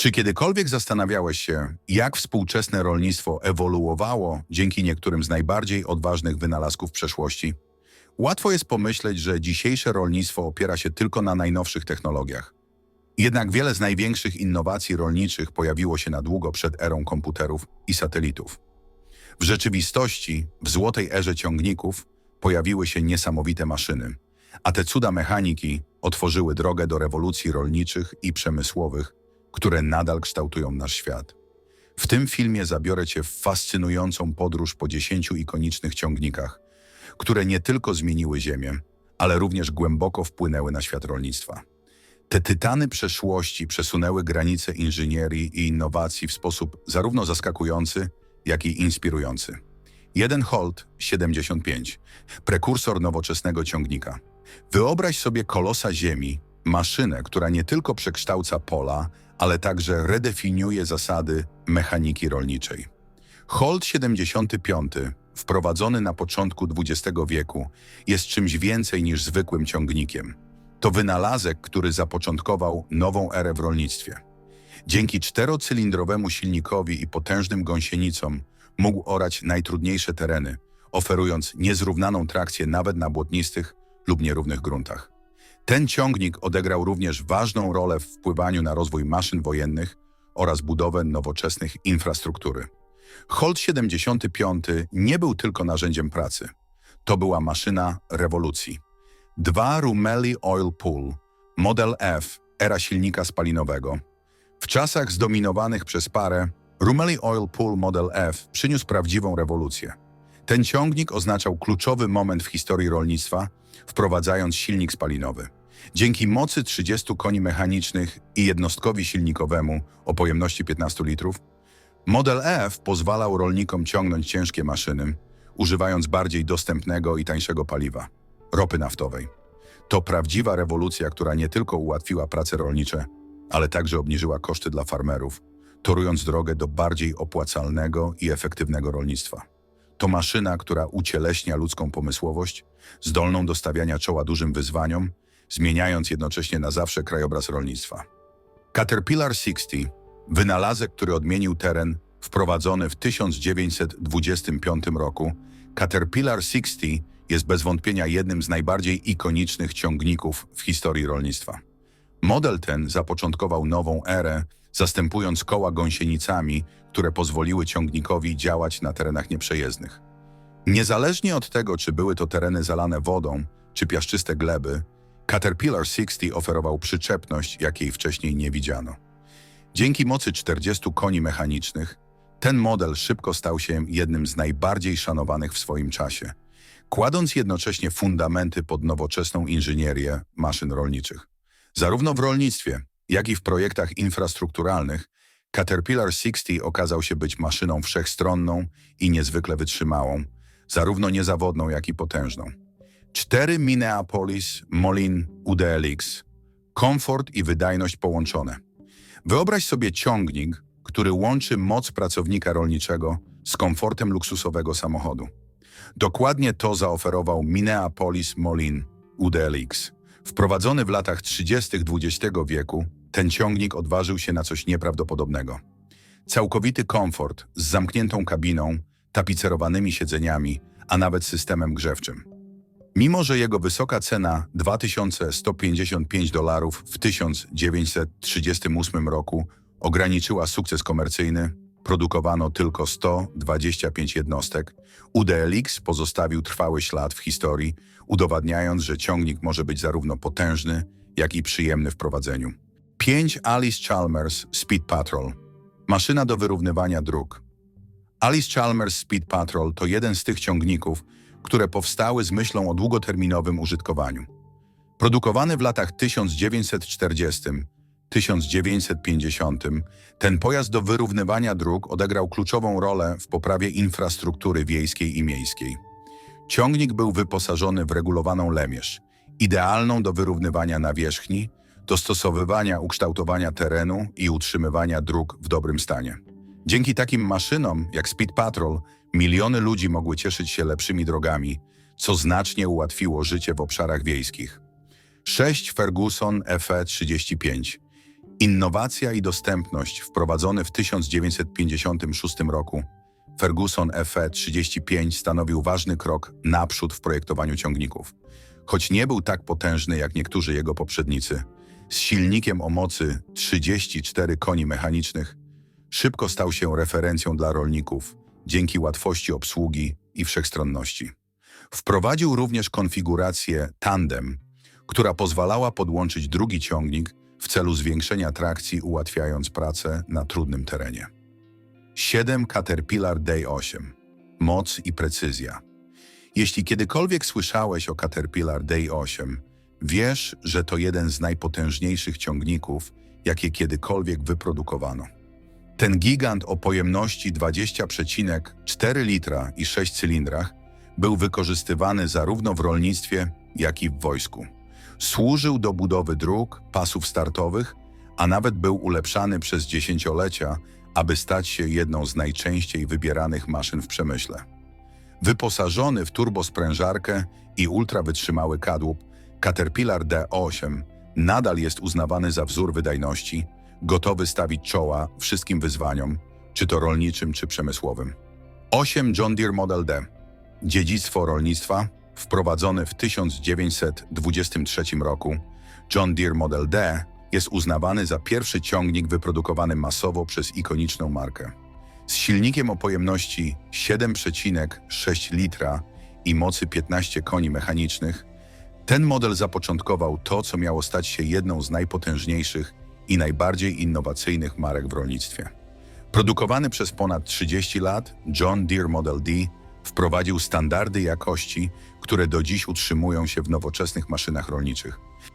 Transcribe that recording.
Czy kiedykolwiek zastanawiałeś się, jak współczesne rolnictwo ewoluowało dzięki niektórym z najbardziej odważnych wynalazków przeszłości? Łatwo jest pomyśleć, że dzisiejsze rolnictwo opiera się tylko na najnowszych technologiach. Jednak wiele z największych innowacji rolniczych pojawiło się na długo przed erą komputerów i satelitów. W rzeczywistości, w złotej erze ciągników, pojawiły się niesamowite maszyny, a te cuda mechaniki otworzyły drogę do rewolucji rolniczych i przemysłowych, które nadal kształtują nasz świat. W tym filmie zabiorę Cię w fascynującą podróż po dziesięciu ikonicznych ciągnikach, które nie tylko zmieniły Ziemię, ale również głęboko wpłynęły na świat rolnictwa. Te tytany przeszłości przesunęły granice inżynierii i innowacji w sposób zarówno zaskakujący, jak i inspirujący. Jeden Holt 75, prekursor nowoczesnego ciągnika. Wyobraź sobie kolosa ziemi, maszynę, która nie tylko przekształca pola, ale także redefiniuje zasady mechaniki rolniczej. Holt 75, wprowadzony na początku XX wieku, jest czymś więcej niż zwykłym ciągnikiem. To wynalazek, który zapoczątkował nową erę w rolnictwie. Dzięki czterocylindrowemu silnikowi i potężnym gąsienicom mógł orać najtrudniejsze tereny, oferując niezrównaną trakcję nawet na błotnistych lub nierównych gruntach. Ten ciągnik odegrał również ważną rolę w wpływaniu na rozwój maszyn wojennych oraz budowę nowoczesnych infrastruktury. Holt 75 nie był tylko narzędziem pracy. To była maszyna rewolucji. Dwa Rumeli Oil Pool, Model F, era silnika spalinowego. W czasach zdominowanych przez parę, Rumeli Oil Pool Model F przyniósł prawdziwą rewolucję. Ten ciągnik oznaczał kluczowy moment w historii rolnictwa, wprowadzając silnik spalinowy. Dzięki mocy 30 koni mechanicznych i jednostkowi silnikowemu o pojemności 15 litrów, Model F pozwalał rolnikom ciągnąć ciężkie maszyny, używając bardziej dostępnego i tańszego paliwa ropy naftowej. To prawdziwa rewolucja, która nie tylko ułatwiła prace rolnicze, ale także obniżyła koszty dla farmerów, torując drogę do bardziej opłacalnego i efektywnego rolnictwa. To maszyna, która ucieleśnia ludzką pomysłowość, zdolną do stawiania czoła dużym wyzwaniom, zmieniając jednocześnie na zawsze krajobraz rolnictwa. Caterpillar 60, wynalazek, który odmienił teren, wprowadzony w 1925 roku, Caterpillar 60 jest bez wątpienia jednym z najbardziej ikonicznych ciągników w historii rolnictwa. Model ten zapoczątkował nową erę, zastępując koła gąsienicami, które pozwoliły ciągnikowi działać na terenach nieprzejezdnych. Niezależnie od tego, czy były to tereny zalane wodą, czy piaszczyste gleby, Caterpillar 60 oferował przyczepność, jakiej wcześniej nie widziano. Dzięki mocy 40 koni mechanicznych, ten model szybko stał się jednym z najbardziej szanowanych w swoim czasie, kładąc jednocześnie fundamenty pod nowoczesną inżynierię maszyn rolniczych. Zarówno w rolnictwie, jak i w projektach infrastrukturalnych, Caterpillar 60 okazał się być maszyną wszechstronną i niezwykle wytrzymałą, zarówno niezawodną, jak i potężną. Cztery Minneapolis Molin UDLX. Komfort i wydajność połączone. Wyobraź sobie ciągnik, który łączy moc pracownika rolniczego z komfortem luksusowego samochodu. Dokładnie to zaoferował Minneapolis Molin UDLX. Wprowadzony w latach 30. XX wieku, ten ciągnik odważył się na coś nieprawdopodobnego. Całkowity komfort z zamkniętą kabiną, tapicerowanymi siedzeniami, a nawet systemem grzewczym. Mimo, że jego wysoka cena 2155 dolarów w 1938 roku ograniczyła sukces komercyjny, produkowano tylko 125 jednostek, UDLX pozostawił trwały ślad w historii, udowadniając, że ciągnik może być zarówno potężny, jak i przyjemny w prowadzeniu. 5 Alice Chalmers Speed Patrol Maszyna do wyrównywania dróg. Alice Chalmers Speed Patrol to jeden z tych ciągników, które powstały z myślą o długoterminowym użytkowaniu. Produkowany w latach 1940-1950, ten pojazd do wyrównywania dróg odegrał kluczową rolę w poprawie infrastruktury wiejskiej i miejskiej. Ciągnik był wyposażony w regulowaną lemierz, idealną do wyrównywania nawierzchni, dostosowywania ukształtowania terenu i utrzymywania dróg w dobrym stanie. Dzięki takim maszynom jak Speed Patrol miliony ludzi mogły cieszyć się lepszymi drogami, co znacznie ułatwiło życie w obszarach wiejskich. 6 Ferguson FE35 Innowacja i dostępność wprowadzony w 1956 roku Ferguson FE35 stanowił ważny krok naprzód w projektowaniu ciągników. Choć nie był tak potężny jak niektórzy jego poprzednicy, z silnikiem o mocy 34 koni mechanicznych, szybko stał się referencją dla rolników dzięki łatwości obsługi i wszechstronności. Wprowadził również konfigurację tandem, która pozwalała podłączyć drugi ciągnik w celu zwiększenia trakcji, ułatwiając pracę na trudnym terenie. 7 Caterpillar Day 8. Moc i precyzja. Jeśli kiedykolwiek słyszałeś o Caterpillar Day 8, wiesz, że to jeden z najpotężniejszych ciągników, jakie kiedykolwiek wyprodukowano. Ten gigant o pojemności 20,4 litra i 6 cylindrach był wykorzystywany zarówno w rolnictwie, jak i w wojsku. Służył do budowy dróg, pasów startowych, a nawet był ulepszany przez dziesięciolecia, aby stać się jedną z najczęściej wybieranych maszyn w przemyśle. Wyposażony w turbosprężarkę i ultrawytrzymały kadłub, Caterpillar D8 nadal jest uznawany za wzór wydajności, gotowy stawić czoła wszystkim wyzwaniom, czy to rolniczym, czy przemysłowym. 8 John Deere Model D. Dziedzictwo rolnictwa wprowadzone w 1923 roku. John Deere Model D jest uznawany za pierwszy ciągnik wyprodukowany masowo przez ikoniczną markę. Z silnikiem o pojemności 7,6 litra i mocy 15 koni mechanicznych, ten model zapoczątkował to, co miało stać się jedną z najpotężniejszych i najbardziej innowacyjnych marek w rolnictwie. Produkowany przez ponad 30 lat, John Deere Model D wprowadził standardy jakości, które do dziś utrzymują się w nowoczesnych maszynach rolniczych.